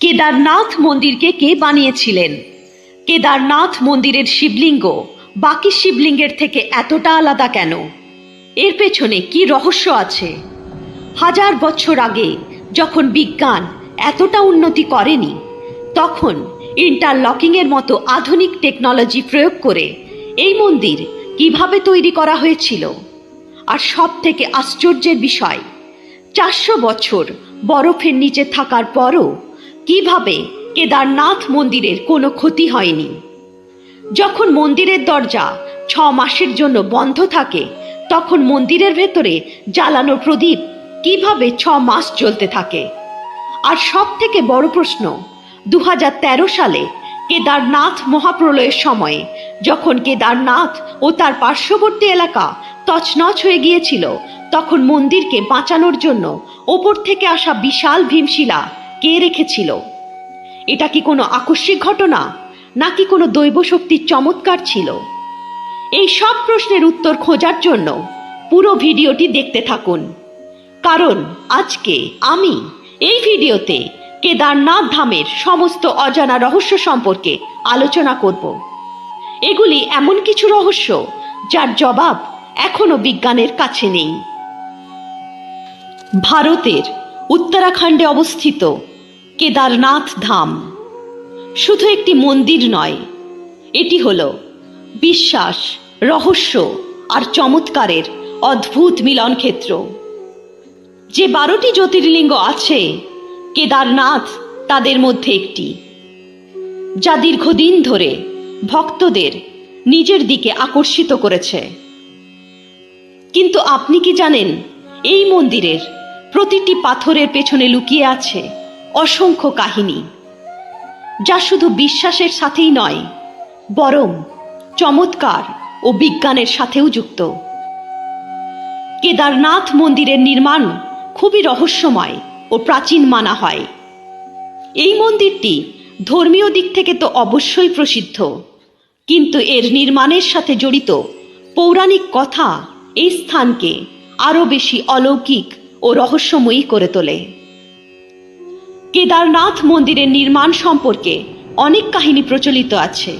কেদারনাথ মন্দিরকে কে বানিয়েছিলেন? কেদারনাথ মন্দিরের শিবলিঙ্গ, বাকি শিবলিঙ্গের থেকে এতটা আলাদা কেন? এর পেছনে কি রহস্য আছে? হাজার বছর আগে যখন বিজ্ঞান এতটা উন্নতি করেনি, তখন ইন্টারলকিংয়ের মতো আধুনিক টেকনোলজি প্রয়োগ করে এই মন্দির কীভাবে তৈরি করা হয়েছিল? আর সব থেকে আশ্চর্যের বিষয়, চারশো বছর বরফের নিচে থাকার পরও কীভাবে কেদারনাথ মন্দিরের কোনো ক্ষতি হয়নি? যখন মন্দিরের দরজা ছ মাসের জন্য বন্ধ থাকে, তখন মন্দিরের ভেতরে জ্বালানো প্রদীপ কীভাবে ছ মাস জ্বলতে থাকে? আর সব থেকে বড় প্রশ্ন দু হাজার তেরো সালে কেদারনাথ মহাপ্রলয়ের সময়ে যখন কেদারনাথ ও তার পার্শ্ববর্তী এলাকা তছনছ হয়ে গিয়েছিল, তখন মন্দিরকে বাঁচানোর জন্য ওপর থেকে আসা বিশাল ভীমশিলা কে রেখেছিল? এটা কি কোনো আকস্মিক ঘটনা, নাকি কোনো দৈব শক্তির চমৎকার ছিল? এই সব প্রশ্নের উত্তর খোঁজার জন্য পুরো ভিডিওটি দেখতে থাকুন। কারণ আজকে আমি এই ভিডিওতে কেদারনাথ ধামের সমস্ত অজানা রহস্য সম্পর্কে আলোচনা করব। এগুলি এমন কিছু রহস্য যার জবাব এখনও বিজ্ঞানের কাছে নেই। ভারতের উত্তরাখণ্ডে অবস্থিত কেদারনাথ ধাম। শুধু একটি মন্দির নয়, এটি হল বিশ্বাস, রহস্য আর চমৎকারের অদ্ভুত মিলন ক্ষেত্র যে বারোটি জ্যোতির্লিঙ্গ আছে, কেদারনাথ তাদের মধ্যে একটি। যা দীর্ঘদিন ধরে ভক্তদের নিজের দিকে আকর্ষিত করেছে। কিন্তু আপনি কি জানেন, এই মন্দিরের প্রতিটি পাথরের পেছনে লুকিয়ে আছে অসংখ্য কাহিনী, যা শুধু বিশ্বাসের সাথেই নয়, বরং চমৎকার ও বিজ্ঞানের সাথেও যুক্ত। কেদারনাথ মন্দিরের নির্মাণ খুবই রহস্যময় ও প্রাচীন মানা হয়। এই মন্দিরটি ধর্মীয় দিক থেকে তো অবশ্যই প্রসিদ্ধ, কিন্তু এর নির্মাণের সাথে জড়িত পৌরাণিক কথা এই স্থানকে আরও বেশি অলৌকিক ও রহস্যময়ী করে তোলে। কেদারনাথ মন্দিরের নির্মাণ সম্পর্কে অনেক কাহিনী প্রচলিত আছে।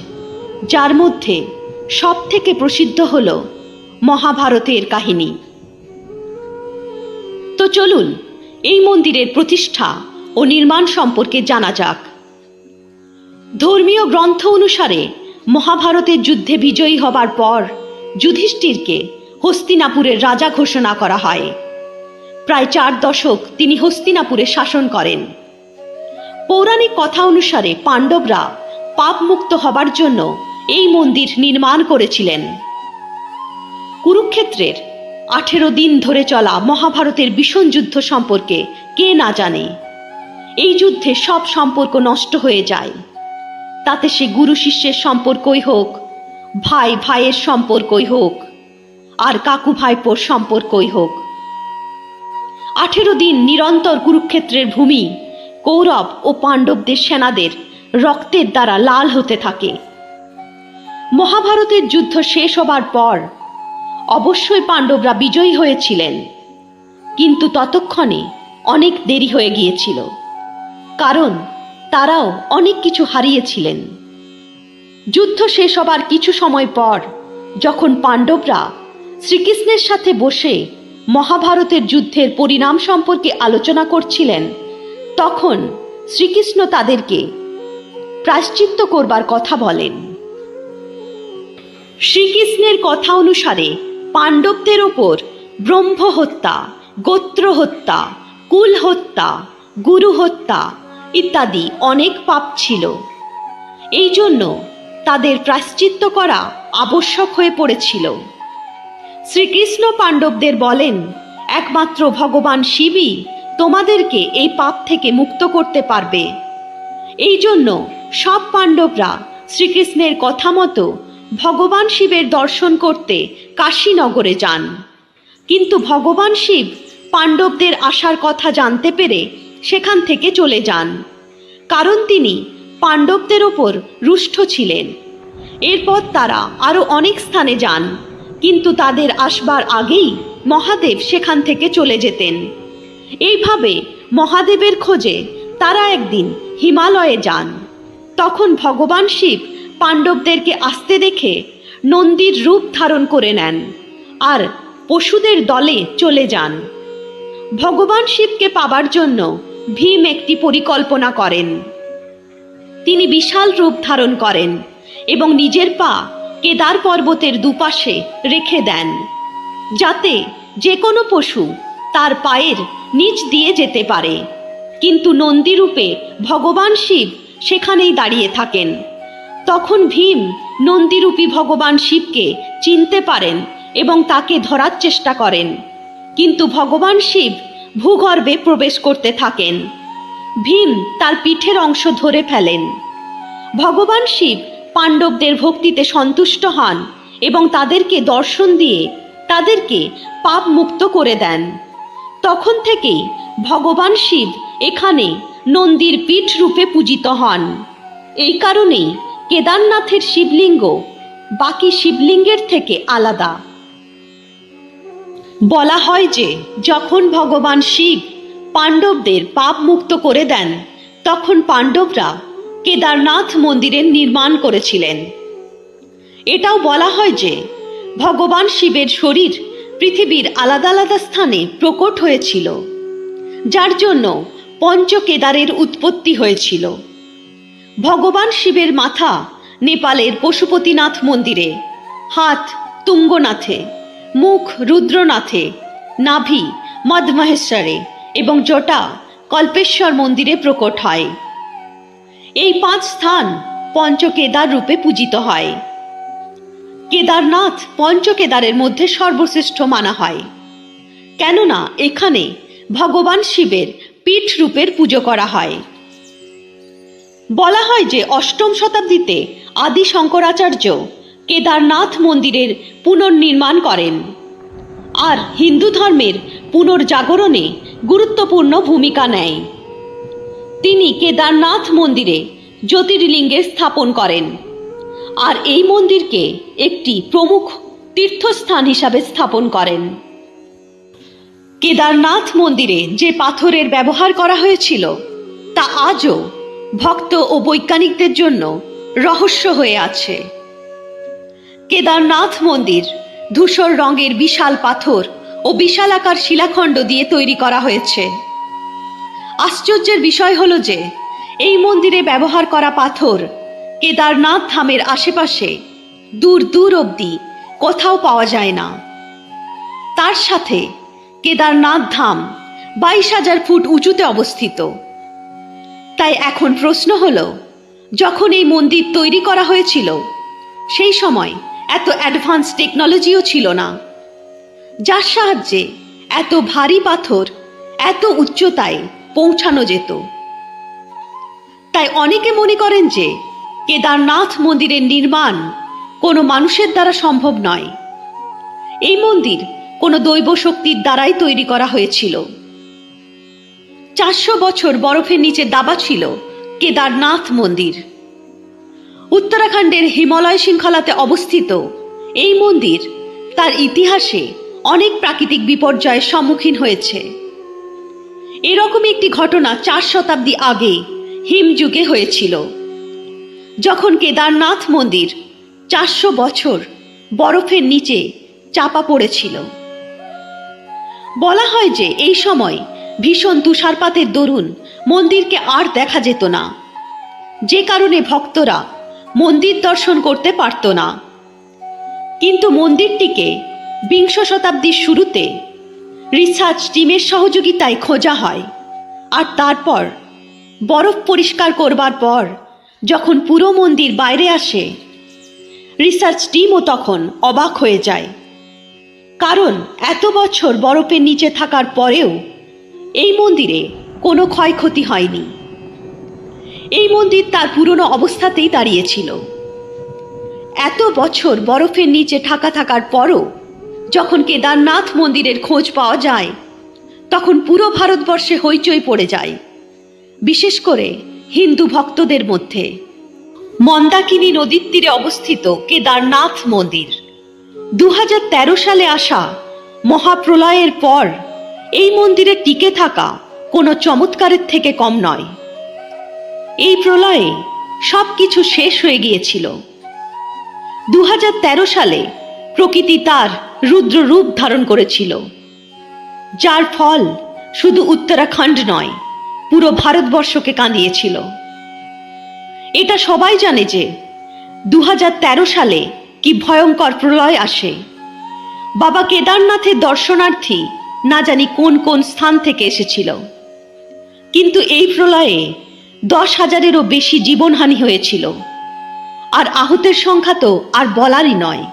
যার মধ্যে সব থেকে প্রসিদ্ধ হল মহাভারতের কাহিনী। তো চলুন, এই মন্দিরের প্রতিষ্ঠা ও নির্মাণ সম্পর্কে জানা যাক। ধর্মীয় গ্রন্থ অনুসারে মহাভারতের যুদ্ধে বিজয়ী হবার পর যুধিষ্ঠিরকে হস্তিনাপুরের রাজা ঘোষণা করা হয়। প্রায় চার দশক তিনি হস্তিনাপুরে শাসন করেন। পৌরাণিক কথা অনুসারে পাণ্ডবরা পাপমুক্ত হবার জন্য এই মন্দির নির্মাণ করেছিলেন। কুরুক্ষেত্রের আঠেরো দিন ধরে চলা মহাভারতের ভীষণ যুদ্ধ সম্পর্কে কে না জানে। এই যুদ্ধে সব সম্পর্ক নষ্ট হয়ে যায়। তাতে সে গুরু শিষ্যের সম্পর্কই হোক, ভাই ভাইয়ের সম্পর্কই হোক, আর কাকু ভাইপোর সম্পর্কই হোক। আঠেরো দিন নিরন্তর কুরুক্ষেত্রের ভূমি কৌরব ও পাণ্ডবদের সেনাদের রক্তের দ্বারা লাল হতে থাকে। মহাভারতের যুদ্ধ শেষ হবার পর অবশ্যই পাণ্ডবরা বিজয়ী হয়েছিলেন। কিন্তু ততক্ষণে অনেক দেরি হয়ে গিয়েছিল, কারণ তারাও অনেক কিছু হারিয়েছিলেন। যুদ্ধ শেষ হবার কিছু সময় পর যখন পাণ্ডবরা শ্রীকৃষ্ণের সাথে বসে মহাভারতের যুদ্ধের পরিণাম সম্পর্কে আলোচনা করছিলেন তখন শ্রীকৃষ্ণ তাদেরকে প্রায়শ্চিত্ত করবার কথা বলেন। শ্রীকৃষ্ণের কথা অনুসারে পাণ্ডবদের ওপর ব্রহ্ম হত্যা, গোত্র হত্যা, কুল হত্যা, গুরু হত্যা ইত্যাদি অনেক পাপ ছিল। এই জন্য তাদের প্রায়শ্চিত্ত করা আবশ্যক হয়ে পড়েছিল। শ্রীকৃষ্ণ পাণ্ডবদের বলেন, একমাত্র ভগবান শিবই তোমাদেরকে এই পাপ থেকে মুক্ত করতে পারবে। এই জন্য সব পাণ্ডবরা শ্রীকৃষ্ণের কথা মতো ভগবান শিবের দর্শন করতে কাশীনগরে যান। কিন্তু ভগবান শিব পাণ্ডবদের আসার কথা জানতে পেরে সেখান থেকে চলে যান। কারণ তিনি পাণ্ডবদের ওপর রুষ্ট ছিলেন। এরপর তারা আরও অনেক স্থানে যান, কিন্তু তাদের আসবার আগেই মহাদেব সেখান থেকে চলে যেতেন। এইভাবে মহাদেবের খোঁজে তারা একদিন হিমালয়ে যান। তখন ভগবান শিব পাণ্ডবদেরকে আসতে দেখে নন্দীর রূপ ধারণ করে নেন আর পশুদের দলে চলে যান। ভগবান শিবকে পাবার জন্য ভীম একটি পরিকল্পনা করেন। তিনি বিশাল রূপ ধারণ করেন এবং নিজের পা কেদার পর্বতের দুপাশে রেখে দেন, যাতে যে কোনো পশু তার পায়ের নিচ দিয়ে যেতে পারে। কিন্তু নন্দীরূপে ভগবান শিব সেখানেই দাঁড়িয়ে থাকেন। তখন ভীম নন্দীরূপী ভগবান শিবকে চিনতে পারেন এবং তাকে ধরার চেষ্টা করেন। কিন্তু ভগবান শিব ভূগর্ভে প্রবেশ করতে থাকেন। ভীম তার পিঠের অংশ ধরে ফেলেন। ভগবান শিব পাণ্ডবদের ভক্তিতে সন্তুষ্ট হন এবং তাদেরকে দর্শন দিয়ে তাদেরকে পাপ মুক্ত করে দেন। তখন থেকেই ভগবান শিব এখানে নন্দীর পীঠ রূপে পূজিত হন। এই কারণেই কেদারনাথের শিবলিঙ্গ বাকি শিবলিঙ্গের থেকে আলাদা। বলা হয় যে, যখন ভগবান শিব পাণ্ডবদের পাপ মুক্ত করে দেন, তখন পাণ্ডবরা কেদারনাথ মন্দিরের নির্মাণ করেছিলেন। এটাও বলা হয় যে, ভগবান শিবের শরীর পৃথিবীর আলাদা আলাদা স্থানে প্রকট হয়েছিল, যার জন্য পঞ্চকেদারের উৎপত্তি হয়েছিল। ভগবান শিবের মাথা নেপালের পশুপতিনাথ মন্দিরে, হাত তুঙ্গনাথে, মুখ রুদ্রনাথে, নাভি মদমহেশ্বরে এবং জটা কল্পেশ্বর মন্দিরে প্রকট হয়। এই পাঁচ স্থান পঞ্চকেদার রূপে পূজিত হয়। কেদারনাথ পঞ্চকেদারের মধ্যে সর্বশ্রেষ্ঠ মানা হয়। কেননা এখানে ভগবান শিবের পীঠ রূপের পুজো করা হয়। বলা হয় যে অষ্টম শতাব্দীতে আদি শঙ্করাচার্য কেদারনাথ মন্দিরের পুনর্নির্মাণ করেন আর হিন্দু ধর্মের পুনর্জাগরণে গুরুত্বপূর্ণ ভূমিকা নেয়। তিনি কেদারনাথ মন্দিরে জ্যোতির্লিঙ্গের স্থাপন করেন। আর এই মন্দিরকে একটি প্রমুখ তীর্থস্থান হিসাবে স্থাপন করেন। কেদারনাথ মন্দিরে যে পাথরের ব্যবহার করা হয়েছিল, তা আজও ভক্ত ও বৈজ্ঞানিকদের জন্য রহস্য হয়ে আছে। কেদারনাথ মন্দির ধূসর রঙের বিশাল পাথর ও বিশালাকার শিলাখণ্ড দিয়ে তৈরি করা হয়েছে। আশ্চর্যের বিষয় হল যে, এই মন্দিরে ব্যবহার করা পাথর কেদারনাথ ধামের আশেপাশে, দূর দূর অবধি কোথাও পাওয়া যায় না। তার সাথে কেদারনাথ ধাম বাইশ হাজার ফুট উঁচুতে অবস্থিত। তাই এখন প্রশ্ন হল, যখন এই মন্দির তৈরি করা হয়েছিল, সেই সময় এত অ্যাডভান্স টেকনোলজিও ছিল না। যার সাহায্যে এত ভারী পাথর এত উচ্চতায় পৌঁছানো যেত। তাই অনেকে মনে করেন যে কেদারনাথ মন্দিরের নির্মাণ কোনো মানুষের দ্বারা সম্ভব নয়। এই মন্দির কোনো দৈব শক্তির দ্বারাই তৈরি করা হয়েছিল। চারশো বছর বরফের নিচে দাবা ছিল কেদারনাথ মন্দির। উত্তরাখণ্ডের হিমালয় শৃঙ্খলাতে অবস্থিত এই মন্দির তার ইতিহাসে অনেক প্রাকৃতিক বিপর্যয়ের সম্মুখীন হয়েছে। এরকম একটি ঘটনা চার শতাব্দী আগে হিমযুগে হয়েছিল। যখন কেদারনাথ মন্দির চারশো বছর বরফের নিচে চাপা পড়েছিল। বলা হয় যে এই সময় ভীষণ তুষারপাতের দরুন মন্দিরকে আর দেখা যেত না। যে কারণে ভক্তরা মন্দির দর্শন করতে পারত না। কিন্তু মন্দিরটিকে বিংশ শতাব্দীর শুরুতে রিসার্চ টিমের সহযোগিতায় খোঁজা হয় আর তারপর বরফ পরিষ্কার করবার পর যখন পুরো মন্দির বাইরে আসে রিসার্চ টিমও তখন অবাক হয়ে যায়। কারণ এত বছর বরফের নিচে থাকার পরেও এই মন্দিরে কোনো ক্ষয়ক্ষতি হয়নি। এই মন্দির তার পুরনো অবস্থাতেই দাঁড়িয়েছিল। এত বছর বরফের নিচে ঢাকা থাকার পরও যখন কেদারনাথ মন্দিরের খোঁজ পাওয়া যায়, তখন পুরো ভারতবর্ষে হইচই পড়ে যায়। বিশেষ করে হিন্দু ভক্তদের মধ্যে। মন্দাকিনী নদীর তীরে অবস্থিত কেদারনাথ মন্দির। দু হাজার তেরো সালে আসা মহাপ্রলয়ের পর এই মন্দিরে টিকে থাকা কোনো চমৎকারের থেকে কম নয়। এই প্রলয়ে সব কিছু শেষ হয়ে গিয়েছিল। দু হাজার তেরো সালে প্রকৃতি তার রুদ্র রূপ ধারণ করেছিল। যার ফল শুধু উত্তরাখণ্ড নয় পুরো ভারতবর্ষকে কাঁদিয়েছিল। এটা সবাই জানে যে দু হাজার তেরো সালে কি ভয়ঙ্কর প্রলয় আসে। বাবা কেদারনাথের দর্শনার্থী না জানি কোন কোন স্থান থেকে এসেছিল। কিন্তু এই প্রলয়ে দশ হাজারেরও বেশি জীবনহানি হয়েছিল। আর আহতের সংখ্যা তো আর বলারই নয়।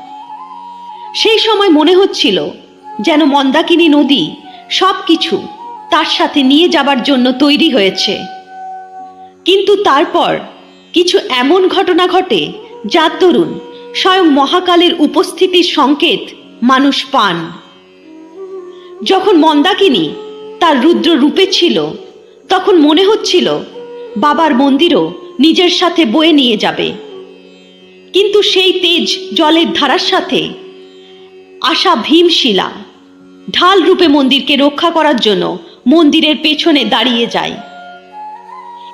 সেই সময় মনে হচ্ছিল যেন মন্দাকিনী নদী সব কিছু তার সাথে নিয়ে যাবার জন্য তৈরি হয়েছে। কিন্তু তারপর কিছু এমন ঘটনা ঘটে যার দরুন স্বয়ং মহাকালের উপস্থিতির সংকেত মানুষ পান। যখন মন্দাকিনী তার রুদ্র রূপে ছিল, তখন মনে হচ্ছিল বাবার মন্দিরও নিজের সাথে বয়ে নিয়ে যাবে। কিন্তু সেই তেজ জলের ধারার সাথে আসা ভীমশিলা ঢাল রূপে মন্দিরকে রক্ষা করার জন্য মন্দিরের পেছনে দাঁড়িয়ে যায়।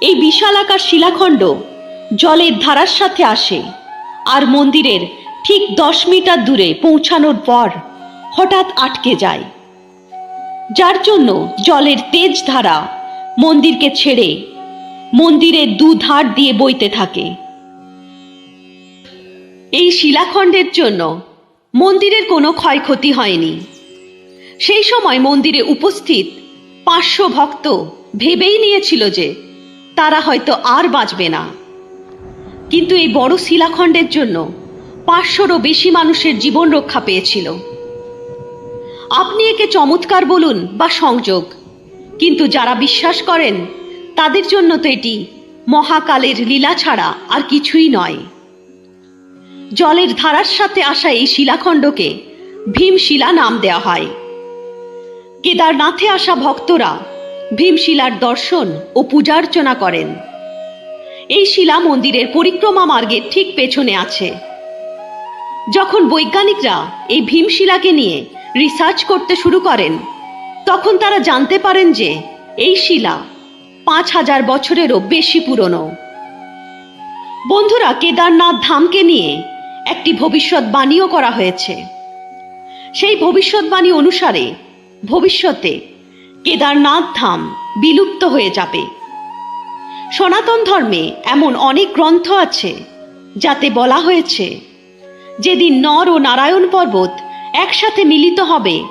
এই বিশালাকার শিলাখণ্ড জলের ধারার সাথে আসে আর মন্দিরের ঠিক দশ মিটার দূরে পৌঁছানোর পর হঠাৎ আটকে যায়। যার জন্য জলের তেজ ধারা মন্দিরকে ছেড়ে মন্দিরের দু ধার দিয়ে বইতে থাকে। এই শিলাখণ্ডের জন্য মন্দিরের কোনো ক্ষয়ক্ষতি হয়নি। সেই সময় মন্দিরে উপস্থিত পাঁচশো ভক্ত ভেবেই নিয়েছিল যে তারা হয়তো আর বাঁচবে না। কিন্তু এই বড় শিলাখণ্ডের জন্য পাঁচশোরও বেশি মানুষের জীবন রক্ষা পেয়েছিল। আপনি একে চমৎকার বলুন বা সংযোগ, কিন্তু যারা বিশ্বাস করেন, তাদের জন্য তো এটি মহাকালের লীলা ছাড়া আর কিছুই নয়। জলের ধারার সাথে আসা এই শিলাখণ্ডকে ভীমশিলা নাম দেওয়া হয়। কেদারনাথে আসা ভক্তরা ভীমশিলার দর্শন ও পূজার্চনা করেন। এই শিলা মন্দিরের পরিক্রমা মার্গের ঠিক পেছনে আছে। যখন বৈজ্ঞানিকরা এই ভীমশিলাকে নিয়ে রিসার্চ করতে শুরু করেন, তখন তারা জানতে পারেন যে এই শিলা পাঁচ হাজার বছরেরও বেশি পুরনো। বন্ধুরা, কেদারনাথ ধামকে নিয়ে একটি ভবিষ্যৎবাণীও করা হয়েছে। সেই ভবিষ্যৎবাণী অনুসারে ভবিষ্যতে কেদারনাথ ধাম বিলুপ্ত হয়ে যাবে। সনাতন ধর্মে এমন অনেক গ্রন্থ আছে, যাতে বলা হয়েছে যেদিন নর ও নারায়ণ পর্বত একসাথে মিলিত হবে,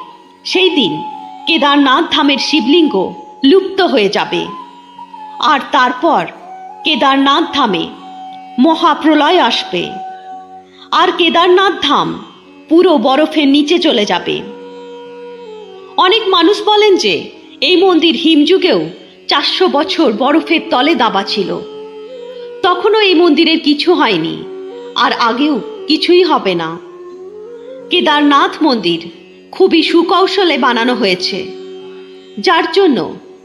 সেই দিন কেদারনাথ ধামের শিবলিঙ্গ লুপ্ত হয়ে যাবে। আর তারপর কেদারনাথ ধামে মহাপ্রলয় আসবে। আর কেদারনাথ ধাম পুরো বরফের নিচে চলে যাবে। অনেক মানুষ বলেন যে, এই মন্দির হিমযুগেও চারশো বছর বরফের তলে দাবা ছিল। তখনও এই মন্দিরের কিছু হয়নি, আর আগেও কিছুই হবে না। কেদারনাথ মন্দির খুবই সুকৌশলে বানানো হয়েছে, যার জন্য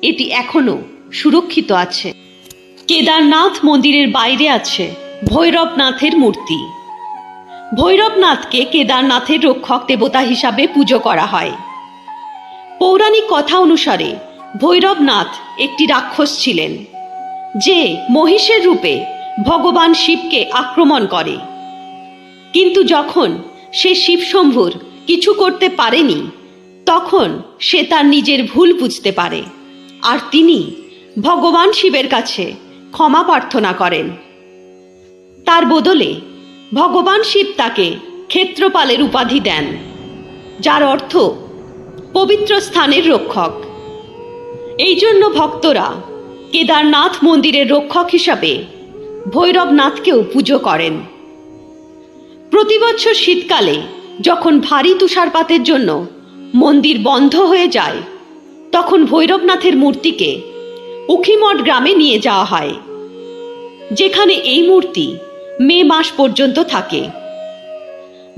এটি এখনও সুরক্ষিত আছে। কেদারনাথ মন্দিরের বাইরে আছে ভৈরবনাথের মূর্তি। ভৈরবনাথকে কেদারনাথের রক্ষক দেবতা হিসাবে পুজো করা হয়। পৌরাণিক কথা অনুসারে ভৈরবনাথ একটি রাক্ষস ছিলেন, যে মহিষের রূপে ভগবান শিবকে আক্রমণ করে। কিন্তু যখন সে শিবশম্ভুর কিছু করতে পারেনি, তখন সে তার নিজের ভুল বুঝতে পারে আর তিনি ভগবান শিবের কাছে ক্ষমা প্রার্থনা করেন। তার বদলে ভগবান শিব তাকে ক্ষেত্রপালের উপাধি দেন, যার অর্থ পবিত্র স্থানের রক্ষক। এই জন্য ভক্তরা কেদারনাথ মন্দিরের রক্ষক হিসাবে ভৈরবনাথকেও পুজো করেন। প্রতি বছর শীতকালে যখন ভারী তুষারপাতের জন্য মন্দির বন্ধ হয়ে যায়, তখন ভৈরবনাথের মূর্তিকে উখিমঠ গ্রামে নিয়ে যাওয়া হয়, যেখানে এই মূর্তি মে মাস পর্যন্ত থাকে।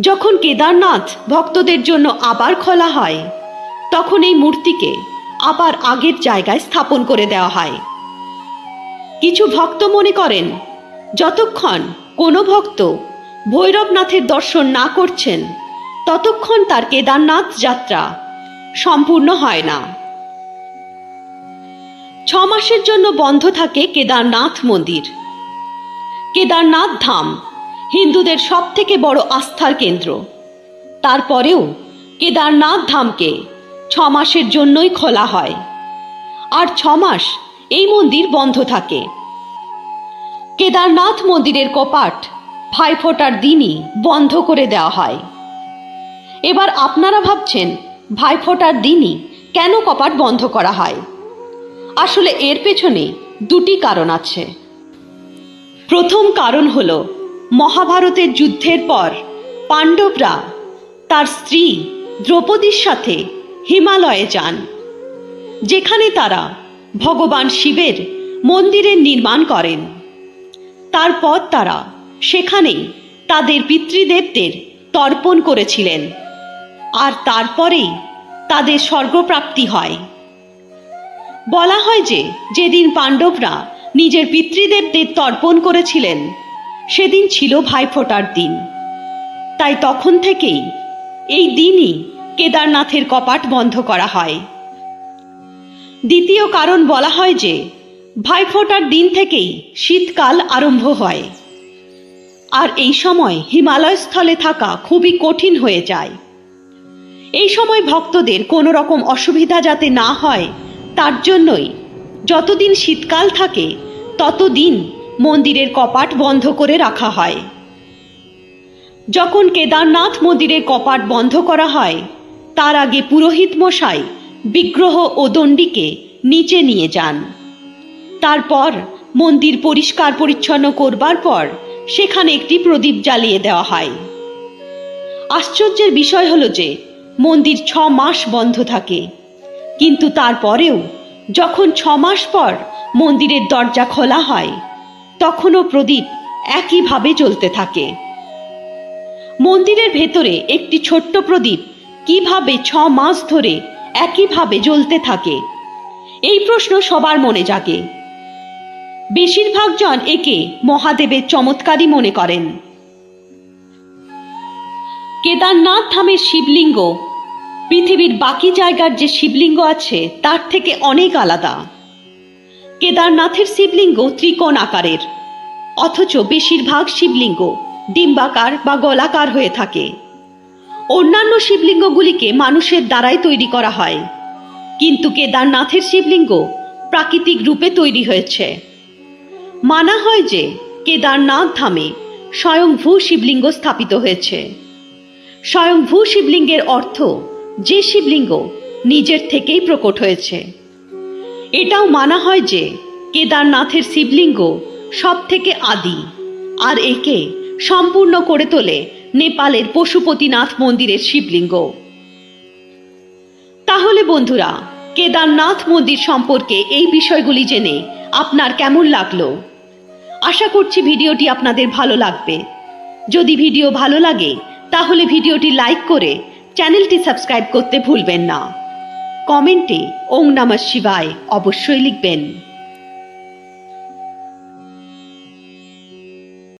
যখন কেদারনাথ ভক্তদের জন্য আবার খোলা হয় তখন এই মূর্তিকে আবার আগের জায়গায় স্থাপন করে দেওয়া হয়। কিছু ভক্ত মনে করেন, যতক্ষণ কোনো ভক্ত ভৈরবনাথের দর্শন না করছেন, ততক্ষণ তার কেদারনাথ যাত্রা সম্পূর্ণ হয় না। ছ মাসের জন্য বন্ধ থাকে কেদারনাথ মন্দির। কেদারনাথ ধাম হিন্দুদের সব থেকে বড় আস্থার কেন্দ্র। তারপরেও কেদারনাথ ধামকে ছ মাসের জন্যই খোলা হয়। আর ছ মাস এই মন্দির বন্ধ থাকে। কেদারনাথ মন্দিরের কপাট ভাইফোঁটার দিনই বন্ধ করে দেওয়া হয়। এবার আপনারা ভাবছেন ভাইফোঁটার দিনই কেন কপাট বন্ধ করা হয়? আসলে এর পেছনে দুটি কারণ আছে। প্রথম কারণ হল, মহাভারতের যুদ্ধের পর পাণ্ডবরা তার স্ত্রী দ্রৌপদীর সাথে হিমালয়ে যান। যেখানে তারা ভগবান শিবের মন্দিরের নির্মাণ করেন। তারপর তারা সেখানেই তাদের পিতৃদেবদের তর্পণ করেছিলেন। আর তারপরেই তাদের স্বর্গপ্রাপ্তি হয়। বলা হয় যে, যেদিন পাণ্ডবরা নিজের পিতৃদেবদের তর্পণ করেছিলেন, সেদিন ছিল ভাইফোঁটার দিন। তাই তখন থেকেই এই দিনই কেদারনাথের কপাট বন্ধ করা হয়। দ্বিতীয় কারণ বলা হয় যে, ভাইফোঁটার দিন থেকেই শীতকাল আরম্ভ হয়। আর এই সময় হিমালয় স্থলে থাকা খুবই কঠিন হয়ে যায়। এই সময় ভক্তদের কোনো রকম অসুবিধা যাতে না হয়, তার জন্যই যতদিন শীতকাল থাকে, ততদিন মন্দিরের কপাট বন্ধ করে রাখা হয়। যখন কেদারনাথ মন্দিরের কপাট বন্ধ করা হয় তার আগে পুরোহিত মশাই বিগ্রহ ও দণ্ডিকে নিচে নিয়ে যান। তারপর মন্দির পরিষ্কার পরিচ্ছন্ন করবার পর সেখানে একটি প্রদীপ জ্বালিয়ে দেওয়া হয়। আশ্চর্যের বিষয় হলো যে মন্দির ছ মাস বন্ধ থাকে। কিন্তু তারপরেও যখন ছ মাস পর মন্দিরের দরজা খোলা হয়, তখনও প্রদীপ একইভাবে চলতে থাকে। মন্দিরের ভেতরে একটি ছোট্ট প্রদীপ কীভাবে ছ মাস ধরে একইভাবে জ্বলতে থাকে? এই প্রশ্ন সবার মনে জাগে। বেশিরভাগ জন একে মহাদেবের চমৎকারই মনে করেন। কেদারনাথ ধামের শিবলিঙ্গ, পৃথিবীর বাকি জায়গার যে শিবলিঙ্গ আছে, তার থেকে অনেক আলাদা। কেদারনাথের শিবলিঙ্গ ত্রিকোণ আকারের, অথচ বেশিরভাগ শিবলিঙ্গ ডিম্বাকার বা গলাকার হয়ে থাকে। অন্যান্য শিবলিঙ্গগুলিকে মানুষের দ্বারাই তৈরি করা হয়। কিন্তু কেদারনাথের শিবলিঙ্গ প্রাকৃতিক রূপে তৈরি হয়েছে। মানা হয় যে কেদারনাথ ধামে স্বয়ংভূ শিবলিঙ্গ স্থাপিত হয়েছে। স্বয়ংভূ শিবলিঙ্গের অর্থ যে শিবলিঙ্গ নিজের থেকেই প্রকট হয়েছে। এটাও মানা হয় যে কেদারনাথের শিবলিঙ্গ সব থেকে আদি আর একে সম্পূর্ণ করে তোলে নেপালের পশুপতিনাথ মন্দিরের শিবলিঙ্গ। তাহলে বন্ধুরা, কেদারনাথ মন্দির সম্পর্কে এই বিষয়গুলি জেনে আপনার কেমন লাগল? আশা করছি ভিডিওটি আপনাদের ভালো লাগবে। যদি ভিডিও ভালো লাগে, তাহলে ভিডিওটি লাইক করে চ্যানেলটি সাবস্ক্রাইব করতে ভুলবেন না। কমেন্টে ওং নমঃ শিবায় অবশ্যই লিখবেন।